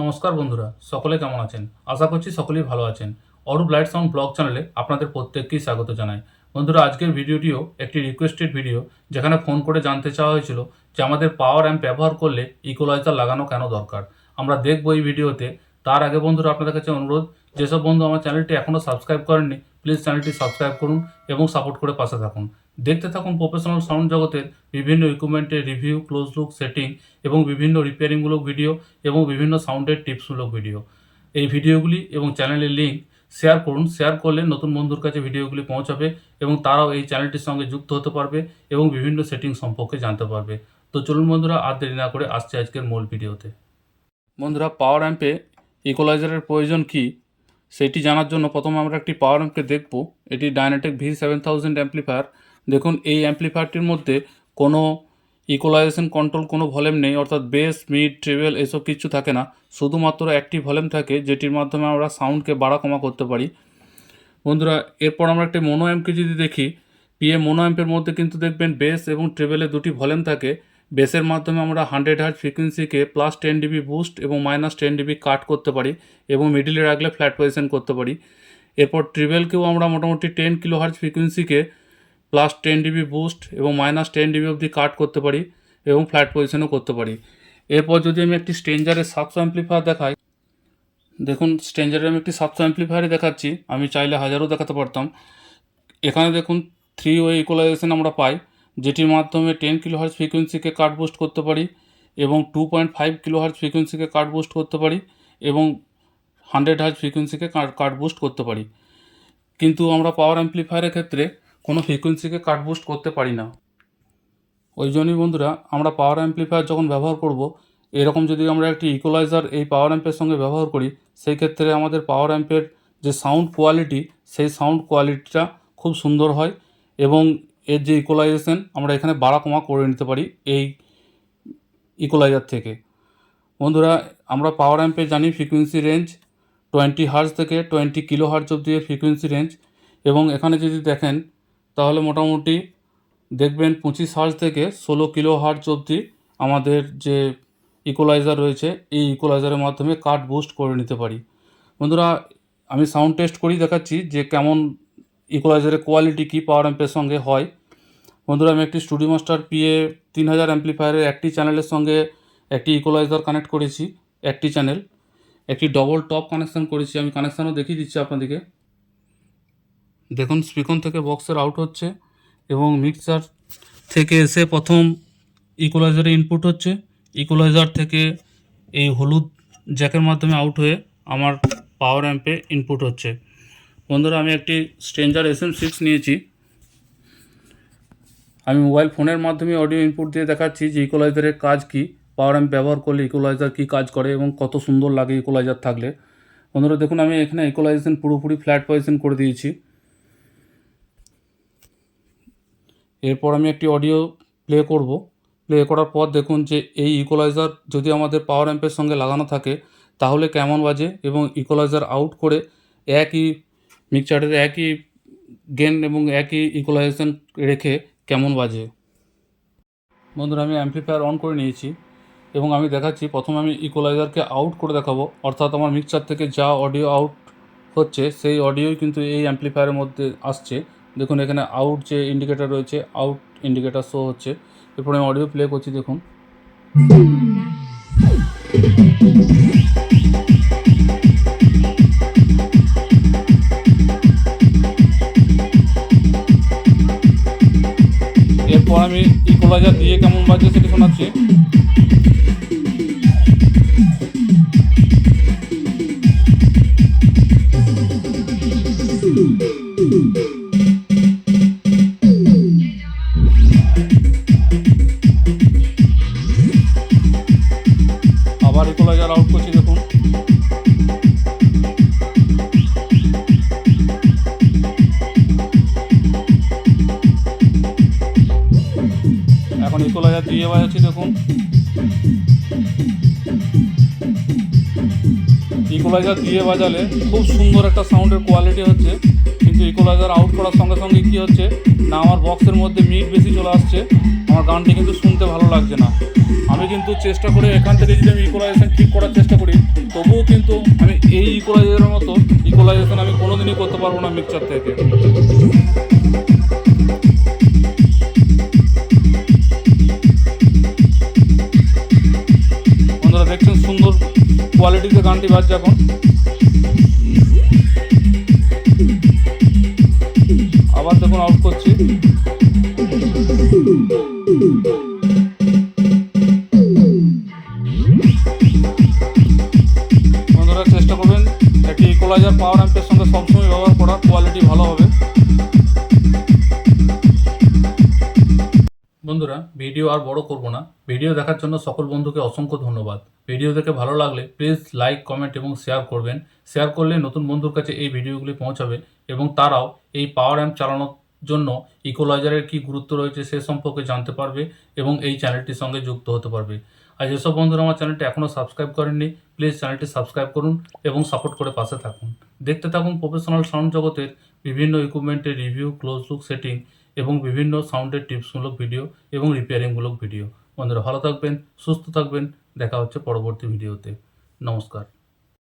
নমস্কার বন্ধুরা, সকলে কেমন আছেন? আশা করছি সকলেই ভালো আছেন। অরূপ লাইট সাউন্ড ব্লগ চ্যানেলে আপনাদের প্রত্যেককেই স্বাগত জানাই। বন্ধুরা, আজকের ভিডিওটিও একটি রিকোয়েস্টেড ভিডিও যেখানে ফোন করে জানতে চাওয়া হয়েছিল যে আমাদের পাওয়ার অ্যাম্প ব্যবহার করলে ইকোলাইজার লাগানো কেন দরকার। আমরা দেখব এই ভিডিওতে। তার আগে বন্ধুরা, আপনাদের কাছে অনুরোধ, যেসব বন্ধু আমার চ্যানেলটি এখনও সাবস্ক্রাইব করেননি প্লিজ চ্যানেলটি সাবস্ক্রাইব করুন এবং সাপোর্ট করে পাশে থাকুন। দেখতে থাকুন প্রফেশনাল সাউন্ড জগতের বিভিন্ন ইকুইপমেন্টের রিভিউ ক্লোজ লুক সেটিং এবং বিভিন্ন রিপেয়ারিংমূলক ভিডিও এবং বিভিন্ন সাউন্ডের টিপসমূলক ভিডিও এই ভিডিওগুলি এবং চ্যানেলের লিঙ্ক শেয়ার করুন। শেয়ার করলে নতুন বন্ধুর কাছে ভিডিওগুলি পৌঁছাবে এবং তারাও এই চ্যানেলটির সঙ্গে যুক্ত হতে পারবে এবং বিভিন্ন সেটিং সম্পর্কে জানতে পারবে। তো চলুন বন্ধুরা, আর দেরি না করে আসছে আজকের মূল ভিডিওতে বন্ধুরা পাওয়ার অ্যাম্পে ইকোলাইজারের প্রয়োজন কী? সেটি জানার জন্য প্রথমে আমরা একটি পাওয়ার অ্যাম্পকে দেখব। এটি Dynatech V seven thousand amplifier দেখুন, এই অ্যাম্পলিফায়ারটির মধ্যে কোনো ইকোলাইজেশন কন্ট্রোল কোনো ভলিউম নেই, অর্থাৎ বেস মিড ট্রেভেল এসব কিছু থাকে না। শুধুমাত্র একটি ভলিউম থাকে, যেটির মাধ্যমে আমরা সাউন্ডকে বাড়া কমা করতে পারি। বন্ধুরা, এরপর আমরা একটি মোনো অ্যাম্পকে যদি দেখি পিএ মোনো অ্যাম্পের মধ্যে কিন্তু দেখবেন বেস এবং ট্রেভেলে দুটি ভলিউম থাকে। বেসের মাধ্যমে আমরা হান্ড্রেড হার্ট ফ্রিকোয়েন্সিকে প্লাস টেন ডিবি বুস্ট এবং মাইনাস টেন ডিবি কাট করতে পারি এবং মিডিলে রাখলে ফ্ল্যাট পজিশন করতে পারি। এরপর ট্রিবেলকেও আমরা মোটামুটি টেন কিলো হার্ট ফ্রিকোয়েন্সিকে প্লাস টেন ডিবি বুস্ট এবং মাইনাস টেন ডিবি অবধি কাট করতে পারি এবং ফ্ল্যাট পজিশনও করতে পারি। এরপর যদি আমি একটি স্ট্রেঞ্জারের সাতশো অ্যাম্পলিফায়ার দেখাই, দেখুন স্ট্রেঞ্জারের আমি একটি সাতশো অ্যাম্পলিফায়ারই দেখাচ্ছি, আমি চাইলে হাজারও দেখাতে পারতাম। এখানে দেখুন থ্রি ওয়ে ইকুয়ালাইজেশন আমরা পাই, যেটির মাধ্যমে টেন কিলো হার্জ ফ্রিকোয়েন্সিকে কাট বুস্ট করতে পারি এবং two point five kilohertz ফ্রিকোয়েন্সিকে কাট বুস্ট করতে পারি এবং হান্ড্রেড হার্জ ফ্রিকোয়েন্সিকে কাট বুস্ট করতে পারি। কিন্তু আমরা পাওয়ার অ্যাম্পলিফায়ারের ক্ষেত্রে কোনো ফ্রিকোয়েন্সিকে কাট বুস্ট করতে পারি না। ওই জন্যই বন্ধুরা, আমরা পাওয়ার অ্যাম্পলিফায়ার যখন ব্যবহার করব, এরকম যদি আমরা একটি ইকোলাইজার এই পাওয়ার অ্যাম্পের সঙ্গে ব্যবহার করি, সেই ক্ষেত্রে আমাদের পাওয়ার অ্যাম্পের যে সাউন্ড কোয়ালিটি সেই সাউন্ড কোয়ালিটিটা খুব সুন্দর হয় এবং এর যে ইকোলাইজেশন আমরা এখানে বাড়া কমা করে নিতে পারি এই ইকোলাইজার থেকে। বন্ধুরা, আমরা পাওয়ার অ্যাম্পে জানি ফ্রিকোয়েন্সি রেঞ্জ টোয়েন্টি হার্জ থেকে টোয়েন্টি কিলো হার্জ অব্দি ফ্রিকোয়েন্সি রেঞ্জ এবং এখানে যদি দেখেন তাহলে মোটামুটি দেখবেন পঁচিশ হার্জ থেকে ষোলো কিলো হার্জ অবধি আমাদের যে ইকোলাইজার রয়েছে, এই ইকোলাইজারের মাধ্যমে কাট বুস্ট করে নিতে পারি। বন্ধুরা, আমি সাউন্ড টেস্ট করেই দেখাচ্ছি যে কেমন ইকোলাইজারের কোয়ালিটি কী পাওয়ার অ্যাম্পের সঙ্গে হয়। বন্ধুরা, আমি একটি স্টুডিও মাস্টার পিএ তিন হাজার অ্যাম্পলিফায়ারের একটি চ্যানেলের সঙ্গে একটি ইকোলাইজার কানেক্ট করেছি, একটি চ্যানেল একটি ডবল টপ কানেকশান করেছি, আমি কানেকশানও দেখিয়ে দিচ্ছি আপনাদেরকে। দেখুন স্পিকন থেকে বক্সের আউট হচ্ছে এবং মিক্সার থেকে এসে প্রথম ইকোলাইজারে ইনপুট হচ্ছে। ইকোলাইজার থেকে এই হলুদ জ্যাকের মাধ্যমে আউট হয়ে আমার পাওয়ার অ্যাম্পে ইনপুট হচ্ছে। বন্ধুরা, আমি একটি স্ট্রেঞ্জার এস এম সিক্স নিয়েছি। আমি মোবাইল ফোনের মাধ্যমে অডিও ইনপুট দিয়ে দেখাচ্ছি যে ইকোলাইজারের কাজ কী পাওয়ার অ্যাম্প ব্যবহার করলে ইকোলাইজার কী কাজ করে এবং কত সুন্দর লাগে ইকোলাইজার থাকলে। বন্ধুরা, দেখুন, আমি এখানে ইকোলাইজেশন পুরোপুরি ফ্ল্যাট পজিশন করে দিয়েছি। এরপর আমি একটি অডিও প্লে করব। প্লে করার পর দেখুন যে এই ইকোলাইজার যদি আমাদের পাওয়ার অ্যাম্পের সঙ্গে লাগানো থাকে, তাহলে কেমন বাজে এবং ইকোলাইজার আউট করে একই মিক্সচারের একই গেন এবং একই ইকোলাইজেশন রেখে কেমন বাজে। বন্ধুরা, আমি অ্যাম্পলিফায়ার অন করে নিয়েছি এবং আমি দেখাচ্ছি, প্রথমে আমি ইকোলাইজারকে আউট করে দেখাবো। অর্থাৎ আমার মিক্সচার থেকে যা অডিও আউট হচ্ছে, সেই অডিওই কিন্তু এই অ্যাম্পলিফায়ারের মধ্যে আসছে। দেখুন, এখানে আউট যে ইন্ডিকেটার রয়েছে আউট ইন্ডিকেটার শো হচ্ছে। এরপর আমি অডিও প্লে করছি, দেখুন। এরপর আমি ইকোলাইজার দিয়ে কেমন বাজছে সেটা শোনাচ্ছি। আবার দিয়ে বাজাচ্ছি দেখুন। ইকোলাইজার দিয়ে বাজালে খুব সুন্দর একটা সাউন্ডের কোয়ালিটি হচ্ছে। কিন্তু ইকোলাইজার আউট করার সঙ্গে সঙ্গে কী হচ্ছে? না, আমার বক্সের মধ্যে মিট বেশি চলে আসছে। আমার গানটি কিন্তু শুনতে ভালো লাগছে না। আমি কিন্তু চেষ্টা করে এখান থেকে যদি আমি ইকোলাইজেশন ঠিক করার চেষ্টা করি, তবুও কিন্তু আমি এই ইকোলাইজারের মতো ইকোলাইজেশন আমি কোনোদিনই করতে পারব না মিক্সচার থেকে। কোয়ালিটিতে গানটি বাজছে এখন। আবার দেখুন আউট করছি। বন্ধুরা, চেষ্টা করবেন। একটি ইকোলাইজার পাওয়ার অ্যাম্পের সঙ্গে সবসময় ব্যবহার করা কোয়ালিটি ভালো হবে। বন্ধুরা, ভিডিও আর বড় করব না। ভিডিও দেখার জন্য সকল বন্ধুকে অসংখ্য ধন্যবাদ। ভিডিও দেখে ভালো লাগলে প্লিজ লাইক, কমেন্ট এবং শেয়ার করবেন। শেয়ার করলে নতুন বন্ধুর কাছে এই ভিডিওগুলি পৌঁছাবে এবং তারাও এই পাওয়ার অ্যাম্প চালানোর জন্য ইকোলাইজারের কি গুরুত্ব রয়েছে সে সম্পর্কে জানতে পারবে এবং এই চ্যানেলটির সঙ্গে যুক্ত হতে পারবে। আর যেসব বন্ধুরা আমার চ্যানেলটি এখনও সাবস্ক্রাইব করেননি, প্লিজ চ্যানেলটি সাবস্ক্রাইব করুন এবং সাপোর্ট করে পাশে থাকুন। দেখতে থাকুন প্রফেশনাল সাউন্ড জগতের বিভিন্ন ইকুইপমেন্টের রিভিউ ক্লোজ লুক সেটিং এবং বিভিন্ন সাউন্ডের টিপসমূলক ভিডিও এবং রিপেয়ারিংমূলক ভিডিও বন্ধুরা ভালো থাকবেন, সুস্থ থাকবেন, দেখা হচ্ছে পরবর্তী ভিডিওতে নমস্কার।